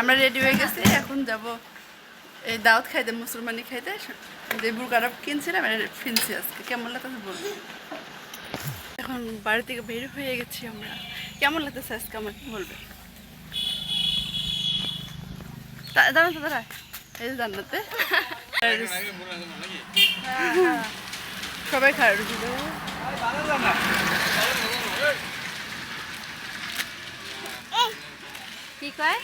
আমরা রেডি হয়ে গেছি, এখন যাব এই দাওয়াত খাইতে, মুসলমানি খাইতে। যে বুরকাটা কিনছিলাম ফিনছি আজকে। কেমন লাগতেছে বলব এখন বাড়ি থেকে বের হয়ে গেছি আমরা। কেমন লাগতেছে আজকে আমাকে বলবে? দাঁড়ান তো দাঁড়া এই জান্নাতে। সবাই খায় রুটি কি কয়?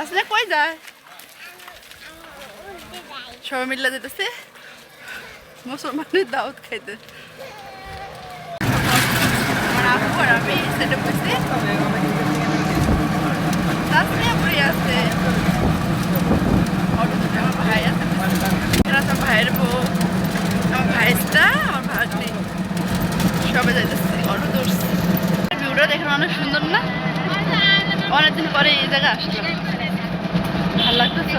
আসলে কই যায়? সবাই মিল্লা যেতেছে। মুসলমানের দাওয়াত খাইতে। আমি সেটা বসে তাসমিয়া বুড়ি আছে অটো দুটো আমার ভাই আছে এরা তো ভাইয়ের বউ আমার ভাইসটা আমার ভাগ্নি সবাই যাইতেছে অটো ধরছে ভিউটা দেখেন অনেক সুন্দর না অনেকদিন পরে এই জায়গায় আসলাম ভালো লাগতেছে?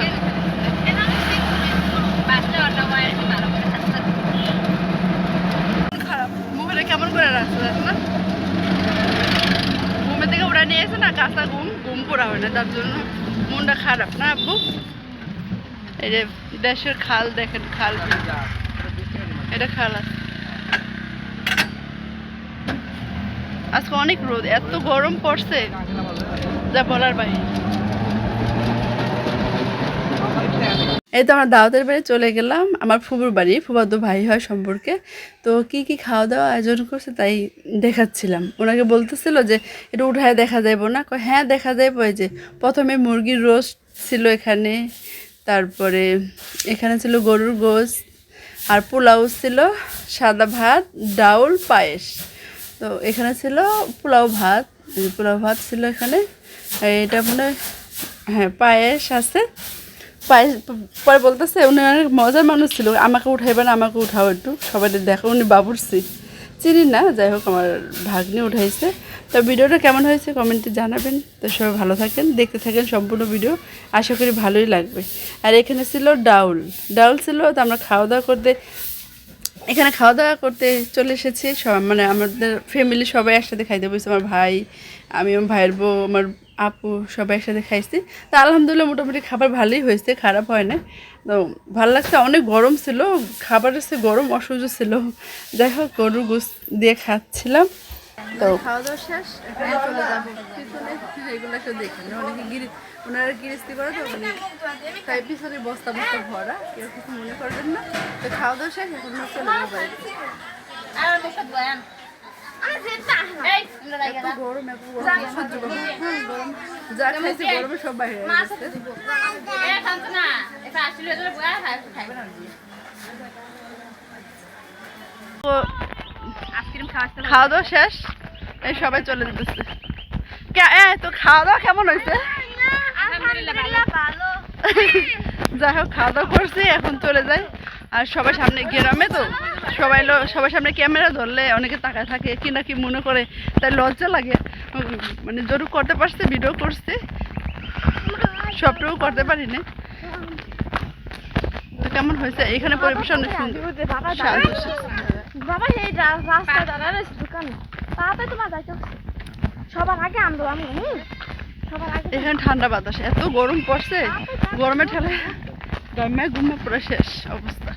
মুখটা কেমন করে রাখছে না ঘুমের থেকে ওরা নিয়ে এসে না কাঁচা ঘুম ঘুম পড়া হয় না, তার জন্য মনটা খারাপ। না আব্বু? এই দেশের খাল দেখেন, খাল এটা খাল আছে। আজকে অনেক রোদ, এত গরম পড়ছে, যা বলার বাইরে এই তো আমরা দাওয়াতের বাড়ি চলে গেলাম, আমার ফুবুর বাড়ি, ফুবাদু ভাই হয় সম্পর্কে। তো কি কি খাওয়া দাওয়া আয়োজন করছে তাই দেখাচ্ছিলাম। ওনাকে বলতেছিল যে, এটা উঠায় দেখা যাইব না। হ্যাঁ দেখা যাইব এই যে, প্রথমে মুরগির রোস্ট ছিল এখানে, তারপরে এখানে ছিল গরুর গোস আর পোলাও ছিল সাদা ভাত, ডাউল, পায়েস। তো এখানে ছিল পোলাও ভাত। পোলাও ভাত ছিল এখানে। এটা মানে হ্যাঁ পায়েস আছে। পায়েস, পরে বলতেছে, উনি অনেক মজার মানুষ ছিল। আমাকে উঠাইবেন, আমাকে উঠাও একটু। সবাই দেখো উনি বাবুরছি চিনি না, যাই হোক, আমার ভাগ্নি উঠাইছে। তো ভিডিওটা কেমন হয়েছে কমেন্টে জানাবেন। তো সবাই ভালো থাকেন, দেখতে থাকেন সম্পূর্ণ ভিডিও। আশা করি ভালোই লাগবে। আর এখানে ছিল ডাউল। ডাউল ছিল, তো আমরা খাওয়া দাওয়া করতে এখানে খাওয়া দাওয়া করতে চলে এসেছি। সব মানে আমাদের ফ্যামিলি সবাই একসাথে খাইতে বসে আমার ভাই, আমি আমার ভাইয়ের বউ, আমার আপু সবাই একসাথে খাইছি। তা আলহামদুলিল্লাহ মোটামুটি খাবার ভালোই হয়েছে, খারাপ হয় না তো ভালো লাগছে, অনেক গরম ছিল খাবার হচ্ছে গরম অসহ্য ছিল। যাই হোক, গরুর গোস দিয়ে খাচ্ছিলাম। তো খাওয়া দাওয়া শেষ? এখানে চলে যাব পিছনে এগুলো একটু দেখেন অনেকে গিরি ওনারা গিরিস্তি করে তো মানে তাই পিছনে বস্তা বস্তা ভরা। কেউ কিছু মনে করবেন না। তো খাওয়া দাওয়া শেষ এখন চলে যাব গরম সহ্য করব হ্যাঁ, গরম। যা খাইছি গরমে সব বাইরে তো খাওয়া দাওয়া শেষ? এই সবাই চলে যেতেছে। তো খাওয়া দাওয়া কেমন হয়েছে? যাই হোক খাওয়া দাওয়া করছি এখন চলে যাই। আর সবাই সামনে গ্রামে তো সবাই সবার সামনে ক্যামেরা ধরলে অনেকে তাকায় থাকে কি না কি মনে করে তাই লজ্জা লাগে। মানে জরুর করতে পারছে ভিডিও করছি। সবটুকু করতে পারি না তো কেমন হয়েছে? এখানে পরিবেশন অনেক সুন্দর। বাবা এই রা- রাস্তা দাঁড়ায় রয়েছে দোকানে তাড়াতাড়ি তোমার যাইতে। সবার আগে আনব আমি হুম। সবার আগে এখানে ঠান্ডা বাতাস এত গরম পড়ছে গরমে ঠেলে গরমে ঘুমে পড়ে শেষ অবস্থা